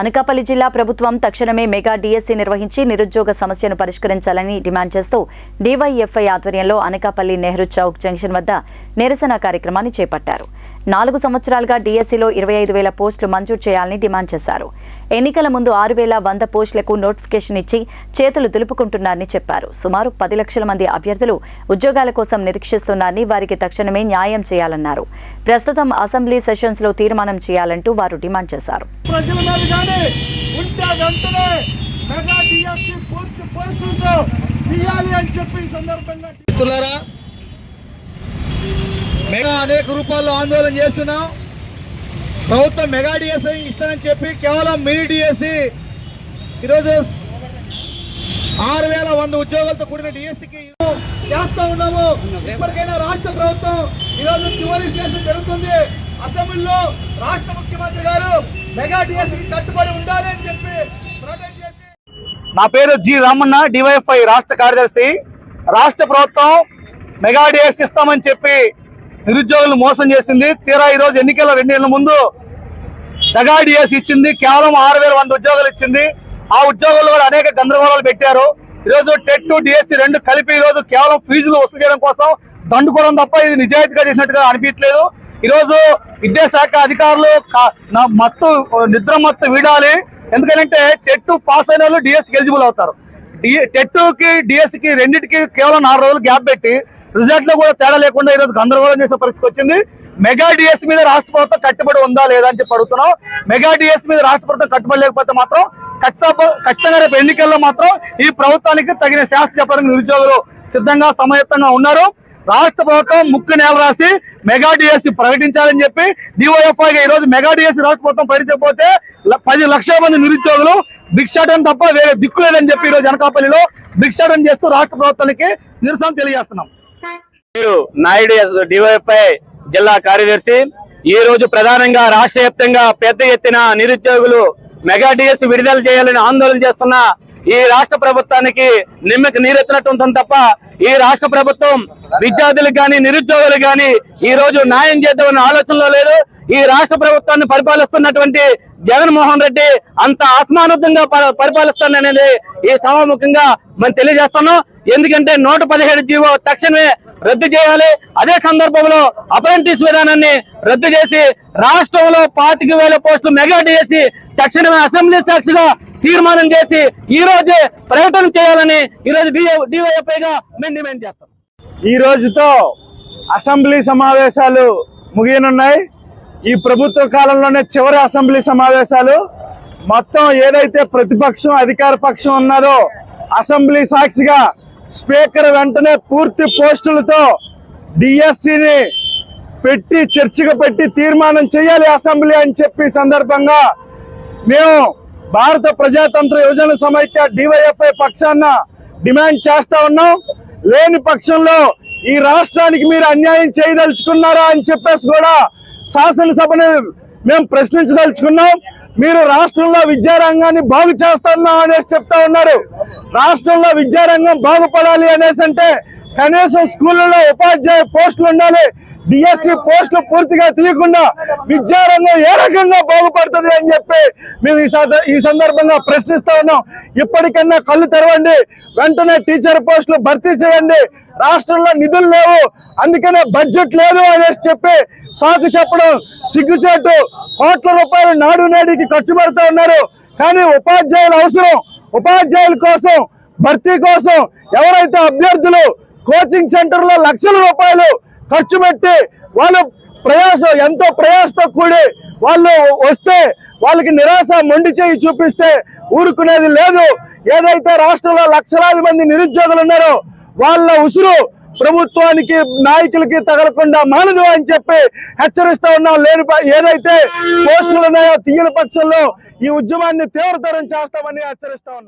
అనకాపల్లి జిల్లా ప్రభుత్వం తక్షణమే మెగా డిఎస్సి నిర్వహించి నిరుద్యోగ సమస్యను పరిష్కరించాలని డిమాండ్ చేస్తూ డివైఎఫ్ఐ ఆధ్వర్యంలో అనకాపల్లి నెహ్రూ చౌక్ జంక్షన్ వద్ద నిరసన కార్యక్రమాన్ని చేపట్టారు. నాలుగు సంవత్సరాలుగా డిఎస్సిలో ఇరవై ఐదు వేల పోస్టులు మంజూరు చేయాలని డిమాండ్ చేశారు. ఎన్నికల ముందు ఆరు వేల వంద పోస్టులకు నోటిఫికేషన్ ఇచ్చి చేతులు దులుపుకుంటున్నారని చెప్పారు. సుమారు పది లక్షల మంది అభ్యర్థులు ఉద్యోగాల కోసం నిరీక్షిస్తున్నారని వారికి తక్షణమే న్యాయం చేయాలన్నారు. ప్రస్తుతం అసెంబ్లీ సెషన్స్లో తీర్మానం చేయాలంటూ వారు డిమాండ్ చేశారు మీద కానీ ఉంటే వెంటనే మెగా డిఎస్సి పూర్తి పోస్టులతో తీయాలి అని చెప్పి ఈ సందర్భంగా మిత్రులారా మెగా అనేక రూపాల్లో ఆందోళన చేస్తున్నాం. ప్రభుత్వం మెగా డిఎస్ఐ ఇస్తానని చెప్పి కేవలం మినీ డిఎస్సి ఈరోజు ఆరు వేల వంద ఉద్యోగాలతో కూడిన డిఎస్సికి చేస్తా ఉన్నాము. ఇప్పటికైనా రాష్ట్ర ప్రభుత్వం ఈరోజు చివరి చేసి జరుగుతుంది. అసెంబ్లీలో రాష్ట్ర ముఖ్యమంత్రి గారు మెగా డిఎస్సికి కట్టుబడి ఉండాలి అని చెప్పి నా పేరు జి రామన్న డివైఎఫ్ఐ రాష్ట్ర కార్యదర్శి. రాష్ట్ర ప్రభుత్వం మెగా డిఎస్ ఇస్తామని చెప్పి నిరుద్యోగులను మోసం చేసింది. తీరా ఈ రోజు ఎన్నికల రెండేళ్ళ ముందు దగాడి డిఎస్ ఇచ్చింది. కేవలం ఆరు వేల వంద ఉద్యోగాలు ఇచ్చింది. ఆ ఉద్యోగాల్లో కూడా అనేక గందరగోళాలు పెట్టారు. ఈరోజు టెట్ డిఎస్సి రెండు కలిపి ఈరోజు కేవలం ఫీజులు వసూలు చేయడం కోసం దండుకోవడం తప్ప ఇది నిజాయితీగా చేసినట్టుగా అనిపించలేదు. ఈరోజు విద్యాశాఖ అధికారులు మత్తు నిద్ర మత్తు వీడాలి. ఎందుకంటే టెట్ పాస్ అయిన వాళ్ళు డిఎస్సి ఎలిజిబుల్ అవుతారు. టెట్కి డిఎస్ రెండింటికి కేవలం నాలుగు రోజులు గ్యాప్ పెట్టి రిజల్ట్లో కూడా తేడా లేకుండా ఈరోజు గందరగోళం చేసే పరిస్థితి వచ్చింది. మెగా డిఎస్ మీద రాష్ట్ర ప్రభుత్వం కట్టుబడి ఉందా లేదా అని చెప్పి అడుగుతున్నాం. మెగా డిఎస్ మీద రాష్ట్ర ప్రభుత్వం కట్టుబడి లేకపోతే మాత్రం ఖచ్చితంగా ఖచ్చితంగా రేపు ఎన్నికల్లో మాత్రం ఈ ప్రభుత్వానికి తగిన శాస్త్ర చెప్పడానికి నిరుద్యోగులు సిద్ధంగా సమయత్తంగా ఉన్నారు. రాష్ట్ర ప్రభుత్వం ముక్కు నేల రాసి మెగా డిఎస్సి ప్రకటించాలని చెప్పి డిఓఎఫ్ఐ ఈ రోజు మెగా డిఎస్సి రాష్ట్ర ప్రభుత్వం ప్రకటించకపోతే పది లక్షల మంది నిరుద్యోగులు భిక్షాటం తప్ప వేరే దిక్కు లేదని చెప్పి ఈ రోజు అనకాపల్లిలో భిక్షాటం చేస్తూ రాష్ట్ర ప్రభుత్వానికి నిరసన తెలియజేస్తున్నాం. మీరు నాయుడు డివైఎఫ్ఐ జిల్లా కార్యదర్శి ఈ రోజు ప్రధానంగా రాష్ట్ర వ్యాప్తంగా పెద్ద ఎత్తున నిరుద్యోగులు మెగా డిఎస్ విడుదల చేయాలని ఆందోళన చేస్తున్న ఈ రాష్ట్ర ప్రభుత్వానికి నిమ్మకి నీరెత్తినట్టు ఉంటుంది తప్ప ఈ రాష్ట్ర ప్రభుత్వం విద్యార్థులకు గాని నిరుద్యోగులకు గాని ఈ రోజు న్యాయం చేద్దామనే ఆలోచనలో లేదు. ఈ రాష్ట్ర ప్రభుత్వాన్ని పరిపాలిస్తున్నటువంటి జగన్మోహన్ రెడ్డి అంత అసమానతంగా పరిపాలిస్తాననేది ఈ సభాముఖంగా మనం తెలియజేస్తున్నాం. ఎందుకంటే నూట పదిహేడు జీవో తక్షణమే రద్దు చేయాలి. అదే సందర్భంలో అప్రెంటిస్ విధానాన్ని రద్దు చేసి రాష్ట్రంలో పాతిక వేల పోస్టులు మెగా చేసి తక్షణమే అసెంబ్లీ సాక్షిగా తీర్మానం చేసి ఈ రోజే ప్రకటన చేయాలని ఈ రోజు డివైఎఫ్ఐగా మేము డిమాండ్ చేస్తాం. ఈ రోజుతో అసెంబ్లీ సమావేశాలు ముగియనున్నాయి. ఈ ప్రభుత్వ కాలంలోనే చివరి అసెంబ్లీ సమావేశాలు. మొత్తం ఏదైతే ప్రతిపక్షం అధికార పక్షం ఉన్నారో అసెంబ్లీ సాక్షిగా స్పీకర్ వెంటనే పూర్తి పోస్టులతో డిఎస్సిని పెట్టి చర్చకు పెట్టి తీర్మానం చేయాలి అసెంబ్లీ అని చెప్పి సందర్భంగా మేము భారత ప్రజాతంత్ర యువజన సమైక్య డివైఎఫ్ఐ పక్షాన డిమాండ్ చేస్తా ఉన్నాం. లేని పక్షంలో ఈ రాష్ట్రానికి మీరు అన్యాయం చేయదలుచుకున్నారా అని చెప్పేసి కూడా శాసనసభని మేము ప్రశ్నించదలుచుకున్నాం. మీరు రాష్ట్రంలో విద్యారంగాన్ని బాగు చేస్తున్నాం అనేసి చెప్తా ఉన్నారు. రాష్ట్రంలో విద్యారంగం బాగుపడాలి అనేసి అంటే కనీసం స్కూళ్ళలో ఉపాధ్యాయ పోస్టులు ఉండాలి. డిఎస్సి పోస్టులు పూర్తిగా తీయకుండా విద్యారంగం ఏ రకంగా బాగుపడుతుంది అని చెప్పి మేము ఈ ఈ సందర్భంగా ప్రశ్నిస్తా ఉన్నాం. ఇప్పటికన్నా కళ్ళు తెరవండి. వెంటనే టీచర్ పోస్టులు భర్తీ చేయండి. రాష్ట్రంలో నిధులు లేవు. అందుకనే బడ్జెట్ లేదు అనేసి చెప్పి సాకు చెప్పడం సిగ్గుచేటు. కోట్ల రూపాయలు నాడు నేడికి ఖర్చు పెడతా ఉన్నారు. కానీ ఉపాధ్యాయుల అవసరం. ఉపాధ్యాయుల కోసం భర్తీ కోసం ఎవరైతే అభ్యర్థులు కోచింగ్ సెంటర్లో లక్షల రూపాయలు ఖర్చు పెట్టి వాళ్ళ ప్రయాసం ఎంతో ప్రయాసతో కూడి వాళ్ళు వస్తే వాళ్ళకి నిరాశ మొండి చేయి చూపిస్తే ఊరుకునేది లేదు. ఏదైతే రాష్ట్రంలో లక్షలాది మంది నిరుద్యోగులు ఉన్నారో వాళ్ళ ఉసురు ప్రభుత్వానికి నాయకులకి తగలకుండా మానదు అని చెప్పి హెచ్చరిస్తా ఉన్నాం. లేని ఏదైతే పోస్టులు ఉన్నాయో తీయని పక్షంలో ఈ ఉద్యమాన్ని తీవ్రతరం చేస్తామని హెచ్చరిస్తా ఉన్నాం.